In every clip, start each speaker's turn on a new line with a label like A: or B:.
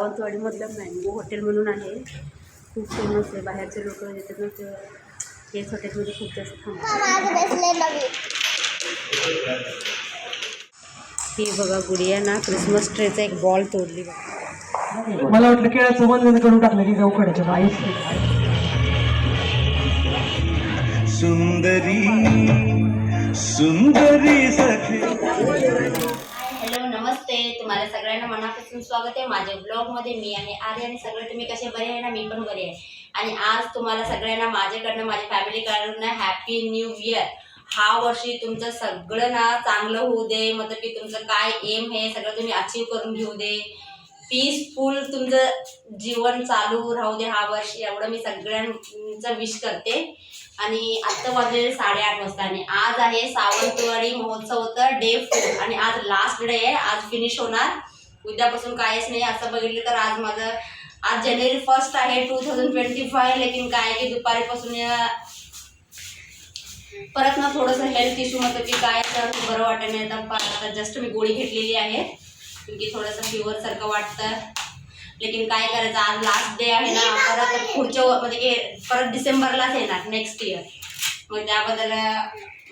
A: सावंतवाडीमधलं mango hotel म्हणून आहे. खूप फेमस आहे. बाहेरचे लोक येतात ना ते. हेच हॉटेलमध्ये खूप जास्त थांबतात. ही बघा गुडिया ना क्रिसमस ट्रेचा एक बॉल तोडली बघा.
B: मला वाटलं केळाचं बंधन करून टाकलं की गवखड्याच्या आईस
C: सुंदरी सुंदरी सखी.
A: हॅलो नमस्ते. तुम्हाला सगळ्यांना मनापासून स्वागत आहे. माझ्या ब्लॉगमध्ये मी आहे आर्य आणि सगळे तुम्ही कसे बरे आहे ना? मी पण बरे आहे. आणि आज तुम्हाला सगळ्यांना माझ्याकडनं माझ्या फॅमिलीकडनं हॅपी न्यू इयर हा वर्षी तुमचं सगळं ना चांगलं होऊ दे. मतलब की तुमचं काय एम हे सगळं तुम्ही अचीव करून घेऊ दे. पीसफुल तुमचं जीवन चालू राहू दे हा वर्ष एवढं मी सगळ्यांचं विश करते. आणि आत्ता वाजलेले साडेआठ वाजता आणि आज आहे सावंतवाडी महोत्सव तर डे फोर आणि आज लास्ट डे आहे आज फिनिश होणार. उद्यापासून काहीच नाही असं बघितलं तर आज माझं आज जानेवारी फर्स्ट आहे टू थाउजंड ट्वेंटी फाय लेकिन काय की दुपारीपासून या- परत ना थोडंसं हेल्थ इश्यू होतं की काय तर बरं वाटत नाही. आता जस्ट मी गोळी घेतलेली आहे. की थोडंसं फीवरसारखं वाटतं लेकिन काय करायचं आज लास्ट डे आहे ना परत पुढच्या म्हणजे की परत डिसेंबरलाच येणार नेक्स्ट इयर मग त्याबद्दल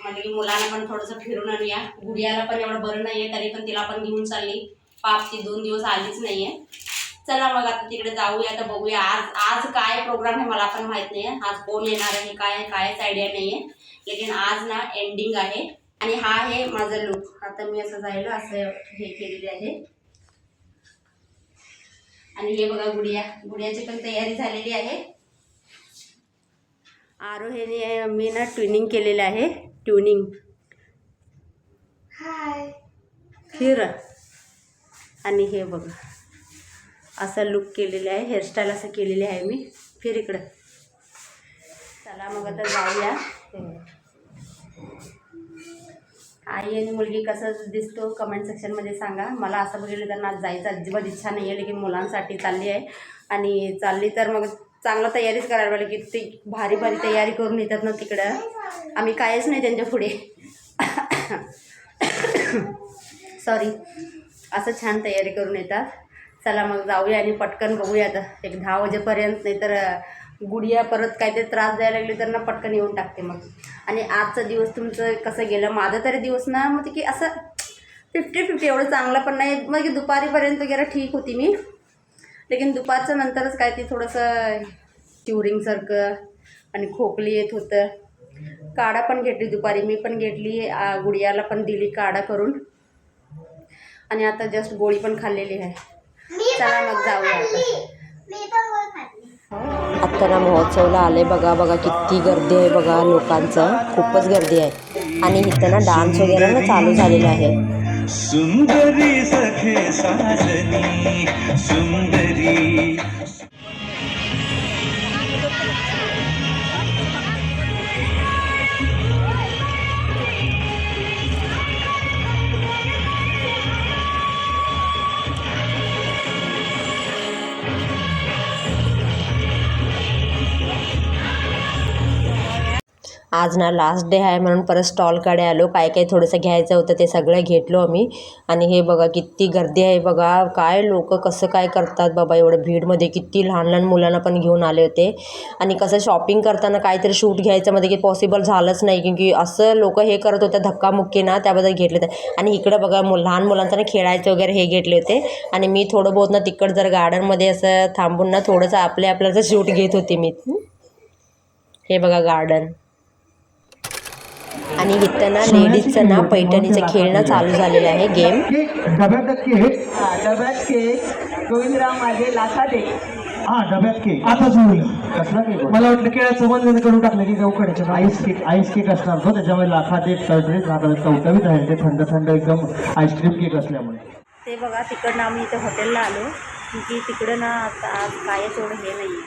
A: म्हणजे की मुलांना पण थोडंसं फिरून आणूया. गुडियाला पण एवढं बरं नाही आहे तरी पण तिला पण घेऊन चालली. पाप ती दोन दिवस आलीच नाही आहे चला मग आता तिकडे जाऊया तर बघूया. आज आज काय प्रोग्राम आहे मला पण माहीत नाही आहे आज कोण येणार आहे काय कायच आयडिया नाही आहे लेकिन आज ना एंडिंग आहे. आणि हा आहे माझा लुक आता मी असं जायला असं हे केलेले आहे. आणि हे बघा गुडिया. गुडियाची पण तयारी झालेली आहे. आरोहीने मी ना ट्युनिंग केलेलं आहे. ट्युनिंग. फिर. आणि हे बघा. असं लुक केलेलं आहे. हेअरस्टाईल असं केलेली आहे मी. फिर इकडं. चला मग आता जाऊया. आई आणि मुलगी कसं दिसतो कमेंट सेक्शनमध्ये सांगा. मला असं बघितलं तर आज जायचं अजिबात इच्छा नाही आहे की मुलांसाठी चालली आहे. आणि चालली तर मग चांगलं तयारीच करायला पाहिजे की ते भारी भारी तयारी करून येतात ना तिकडं. आम्ही कायच नाही त्यांच्या पुढे. सॉरी असं छान तयारी करून येतात. चला मग जाऊया आणि पटकन बघूया आता एक दहा वाजेपर्यंत नाही तर गुडिया परत काहीतरी त्रास द्यायला लागली तर ना पटकन येऊन टाकते मग. आणि आजचा दिवस तुमचं कसं गेलं? माझा तरी दिवस ना म्हणजे की असं फिफ्टी फिफ्टी एवढं चांगलं पण नाही. मग की दुपारीपर्यंत वगैरे ठीक होती मी. लेकिन दुपारचं नंतरच काय ते थोडंसं ट्युरिंगसारखं आणि खोकली येत होतं. काढा पण घेतली दुपारी. मी पण घेतली आ, गुडियाला पण दिली काढा करून. आणि आता जस्ट गोळी पण खाल्लेली आहे. चला मग जाऊया आता.
D: आत्ताना महोत्सवला आले बघा बघा किती गर्दी आहे बघा लोकांचं. खूपच गर्दी आहे. आणि इथं ना डान्स वगैरे ना चालू झालेला आहे.
C: सुंदरी सखे साजनी सुंदरी
D: आज ना लास्ट डे आहे म्हणून परत स्टॉलकडे आलो. काय काय थोडंसं घ्यायचं होतं ते सगळं घेतलो आम्ही. आणि हे बघा किती गर्दी आहे बघा. काय लोक कसं काय करतात बाबा. एवढं भीडमध्ये किती लहान लहान मुलांना पण घेऊन आले होते. आणि कसं शॉपिंग करताना काहीतरी शूट घ्यायचं मध्ये की पॉसिबल झालंच नाही. की असं लोक हे करत होतं धक्कामुक्की ना त्याबद्दल घेतले होते. आणि इकडं बघा मु लहान मुलांचं ना खेळायचं वगैरे हे घेतले होते. आणि मी थोडं बहुत ना तिकडं जर गार्डनमध्ये असं थांबून ना थोडंसं आपल्या आपल्याचं शूट घेत होते मी. हे बघा गार्डन आणि इथं ना लेडीजचं ना पैठणीचं खेळणं चालू झालेलं आहे गेम
B: डब्यात केक.
E: हा गोविंदराव माझे लाथा दे.
B: हा डब्यात केक. कसला केक मला वाटलं केळाचं बंधन करून टाकलं की गवखड्याच्या आईस केक आईस केक असणार तो त्याच्यामध्ये लाखात एक टर्टरीत राहतात चवटवीत आहे ते थंड थंड एकदम आईस्क्रीम केक असल्यामुळे.
A: ते बघा तिकडनं आम्ही इथं हॉटेलला आलो. की तिकडं ना आता कायच एवढं हे नाही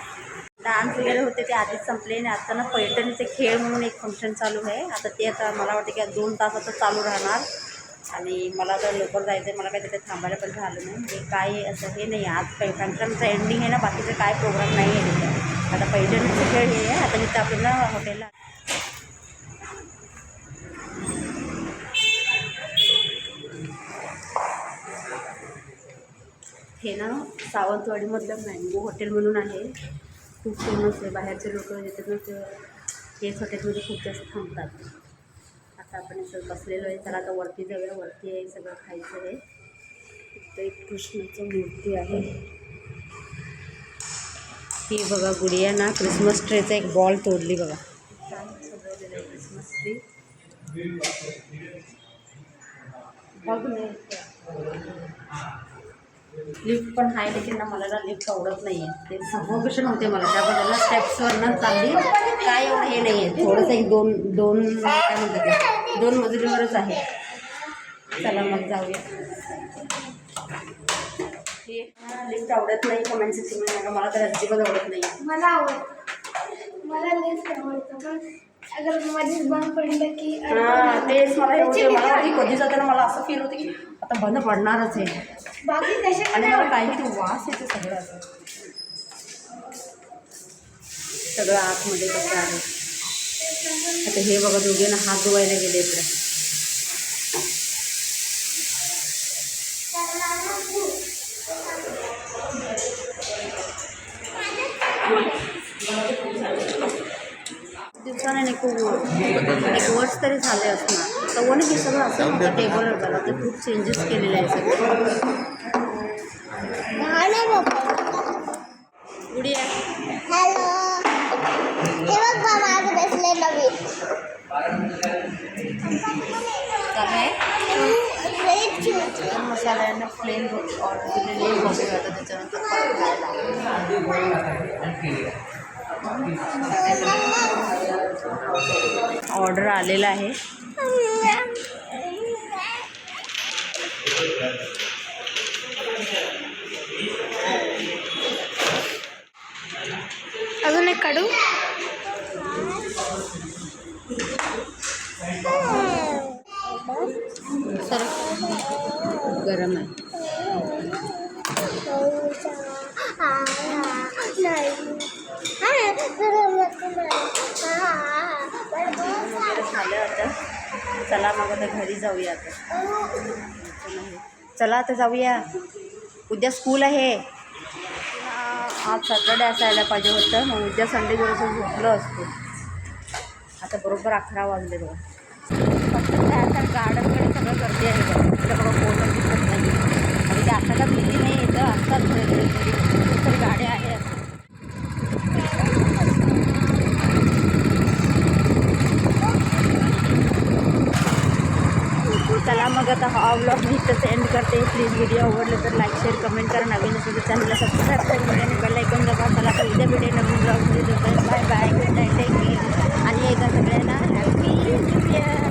A: डान्स वगैरे होते ते आधीच संपले आणि आता ना पैठणीचे खेळ म्हणून एक फंक्शन चालू आहे. आता ते आता मला वाटतं की दोन तास आता चालू राहणार. आणि मला तर लवकर जायचं आहे मला काही तिथे थांबायला पण झालं नाही. हे काय असं हे नाही आज काही फंक्शनचं एंडिंग आहे ना बाकीचं काय प्रोग्राम नाही आहे तिथे. आता पैठणीचे खेळ हे आहे आता तिथं आपल्याला हॉटेलला हे ना सावंतवाडीमधलं मँगो हॉटेल म्हणून आहे. खूप फेमस आहे. बाहेरचे लोक येतात ना ते हेच हॉटेलमध्ये खूप जास्त थांबतात. आता आपण इथं बसलेलो आहे. तर आता वरती जाऊया. वरती आहे सगळं खायचं आहे. इथं एक कृष्णाची मूर्ती आहे. ही बघा गुडिया ना. क्रिसमस ट्रेचा एक बॉल तोडली बघा. क्रिसमस ट्री बघ नाही लिफ्ट पण आहे लेकिन ना मला ना लिफ्ट आवडत नाही आहे ते सफोकेशन होते मला. त्या स्टेप्सवरनं चालली. काय एवढं हे नाही आहे थोडंसं एक दोन दोन काय म्हणतात दोन मजुरीवरच आहे. चला मग जाऊया. लिफ्ट आवडत नाही. कमेंट सेक्शन मला तर अजिबात आवडत नाही
F: मला आवडतं. मला लिफ्ट आवडतं. पण अगर मध्येच बंद पडलं की
A: हां तेच मला होते मला जाताना मला असं फील होतं की आता बंद पडणारच आहे
F: बाकी कशा
A: आणि मला काही ते वास येते सगळं असं सगळं आतमध्ये कसं आहे. आता हे बघा दोघे ना हात धुवायला गेले इकडे. दिवसाने एक एक वर्ष तरी झाले असणार. तर वन हे सगळं असं नव्हतं टेबलवर झालं ते खूप चेंजेस केलेले आहे सगळं. गुडी आहे.
F: हॅलो हे बघ बा माझं बसले नवीन.
A: काय
F: Very cute.
A: Masala plain order दिलेली आहे आता त्याच्यानंतर परत खायला. ऑर्डर आलेला आहे.
F: अजून एक काढू?
A: सर गरम आहे. झालं आता. चला मग आता घरी जाऊया आता. चला आता जाऊया. उद्या स्कूल आहे. आज सॅटर्डे असायला पाहिजे होतं. मग उद्या संडे दिवस झोपलं असतो. आता बरोबर अकरा वाजले बघा. फक्त त्या आता गार्डनकडे सगळं गर्दी आहे बघा. तिथं बघा फोटो प्लीज व्हिडिओ आवडलं तर लाईक शेअर कमेंट करा. नवीन असेल तर चॅनलला सबस्क्राईब करून आणि बेल ऐकून जमा चला तर उद्या व्हिडिओ नवीन ब्लॉग मिळत होतं bye bye good night thank you आणि एकदा सगळ्यांना हॅपी न्यू इयर